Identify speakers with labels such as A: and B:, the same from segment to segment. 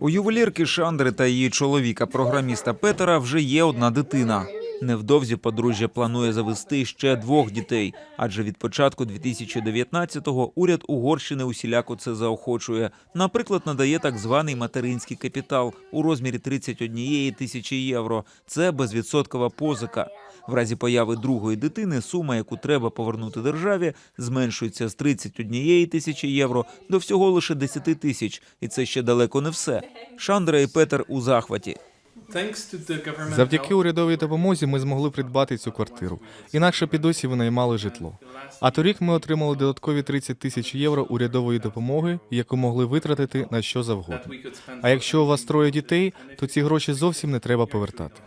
A: У ювелірки Шандри та її чоловіка, програміста Петера, вже є одна дитина. Невдовзі подружжя планує завести ще двох дітей, адже від початку 2019-го уряд Угорщини усіляко це заохочує. Наприклад, надає так званий материнський капітал у розмірі 31 тисячі євро. Це безвідсоткова позика. В разі появи другої дитини сума, яку треба повернути державі, зменшується з 31 тисячі євро до всього лише 10 тисяч, і це ще далеко не все. Шандра і Петер у захваті.
B: Завдяки урядовій допомозі ми змогли придбати цю квартиру. Інакше б і досі винаймали житло. А торік ми отримали додаткові 30 тисяч євро урядової допомоги, яку могли витратити на що завгодно. А якщо у вас троє дітей, то ці гроші зовсім не треба повертати.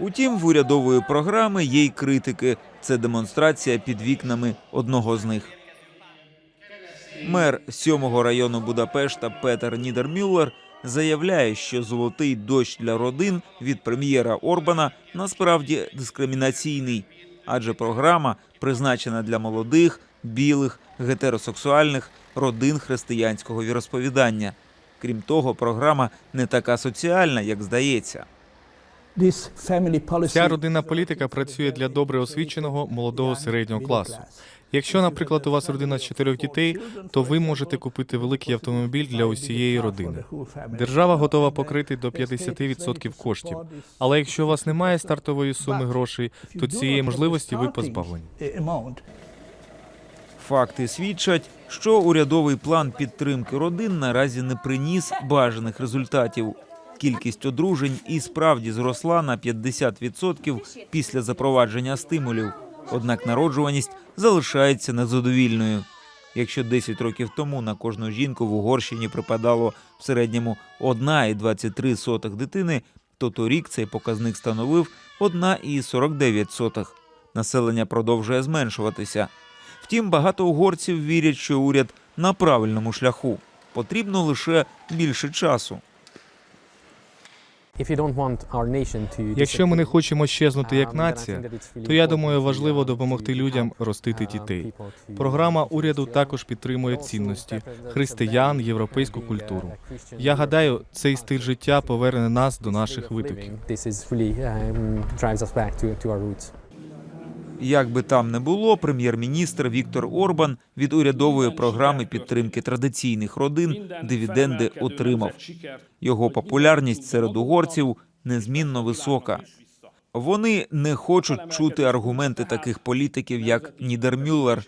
A: Утім, в урядової програми є й критики. Це демонстрація під вікнами одного з них. Мер сьомого району Будапешта Петер Нідермюллер заявляє, що золотий дощ для родин від прем'єра Орбана насправді дискримінаційний, адже програма призначена для молодих, білих, гетеросексуальних родин християнського віросповідання. Крім того, програма не така соціальна, як здається.
B: Ця родинна політика працює для добре освіченого молодого середнього класу. Якщо, наприклад, у вас родина з чотирьох дітей, то ви можете купити великий автомобіль для усієї родини. Держава готова покрити до 50% коштів. Але якщо у вас немає стартової суми грошей, то цієї можливості ви позбавлені.
A: Факти свідчать, що урядовий план підтримки родин наразі не приніс бажаних результатів. Кількість одружень і справді зросла на 50% після запровадження стимулів. Однак народжуваність залишається незадовільною. Якщо 10 років тому на кожну жінку в Угорщині припадало в середньому 1,23 дитини, то торік цей показник становив 1,49. Населення продовжує зменшуватися. Втім, багато угорців вірять, що уряд на правильному шляху. Потрібно лише більше часу.
B: Якщо ми не хочемо щезнути як нація, то я думаю, важливо допомогти людям ростити дітей. Програма уряду також підтримує цінності християн, європейську культуру. Я гадаю, цей стиль життя поверне нас до наших витоків.
A: Як би там не було, прем'єр-міністр Віктор Орбан від урядової програми підтримки традиційних родин дивіденди отримав. Його популярність серед угорців незмінно висока. Вони не хочуть чути аргументи таких політиків, як Нідермюллер.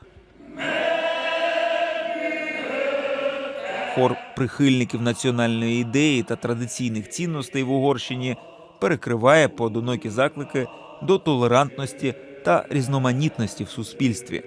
A: Хор прихильників національної ідеї та традиційних цінностей в Угорщині перекриває поодинокі заклики до толерантності та різноманітності в суспільстві.